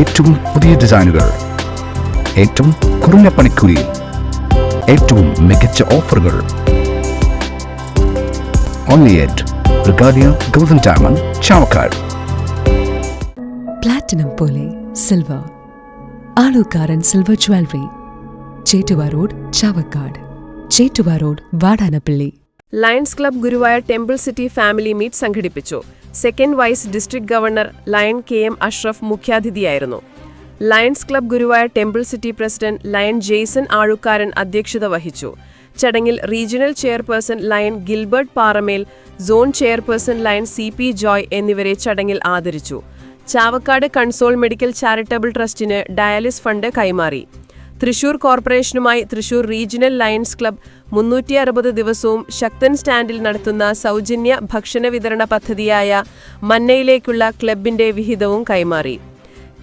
ഏറ്റവും പുതിയ ഡിസൈനുകൾ. ഏറ്റവും കുറഞ്ഞ പണിക്കൂലിയിൽ ഏറ്റവും മികച്ച ഓഫറുകൾ. Only at Regalia golden diamond Chavakkad platinum പോലെ silver Alukkaran silver jewellery Chettuva road Chavakkad Chettuva road Vadanappally Lions club Guruvayur temple city family meet സംഘടിപ്പിച്ചു. Second vice district governor lion K M Ashraf മുഖ്യാതിഥിയായിരുന്നു. Lions club Guruvayur temple city president lion Jason Alukkaran അധ്യക്ഷത വഹിച്ചു. ചടങ്ങിൽ regional chairperson lion Gilbert Paramel zone chairperson lion C P Joy എന്നിവരെ ചടങ്ങിൽ ആദരിച്ചു. Chavakkad console medical charitable ട്രസ്റ്റിന് dialysis fund കൈമാറി. തൃശൂർ കോർപ്പറേഷനുമായി Thrissur regional lions club മുന്നൂറ്റി അറുപത് ദിവസവും ശക്തൻ സ്റ്റാൻഡിൽ നടത്തുന്ന സൗജന്യ ഭക്ഷണ വിതരണ പദ്ധതിയായ മന്നയിലേക്കുള്ള ക്ലബിന്റെ വിഹിതവും കൈമാറി.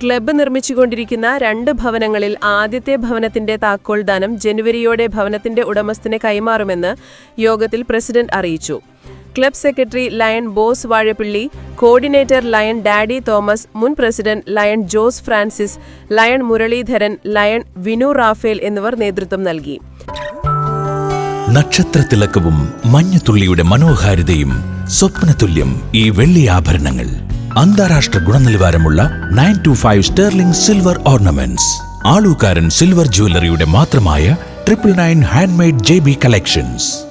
ക്ലബ്ബ് നിർമ്മിച്ചുകൊണ്ടിരിക്കുന്ന രണ്ട് ഭവനങ്ങളിൽ ആദ്യത്തെ ഭവനത്തിന്റെ താക്കോൽ ദാനം ജനുവരിയോടെ ഭവനത്തിന്റെ ഉടമസ്ഥന് കൈമാറുമെന്ന് യോഗത്തിൽ പ്രസിഡന്റ് അറിയിച്ചു. Club secretary lion Bose Vazhappilly coordinator lion Daddy Thomas മുൻ president lion Jose Francis lion Muraleedharan lion Vinu Raphael എന്നിവർ നേതൃത്വം നൽകി. നക്ഷത്രത്തിളക്കവും മഞ്ഞത്തുള്ളിയുടെ മനോഹാരിതയും സ്വപ്നതുല്യം ഈ വെള്ളി ആഭരണങ്ങൾ. അന്താരാഷ്ട്ര ഗുണനിലവാരമുള്ള nine two five sterling silver ornaments. Alukkaran silver ജ്വല്ലറിയുടെ മാത്രമായ triple nine handmade J B collections.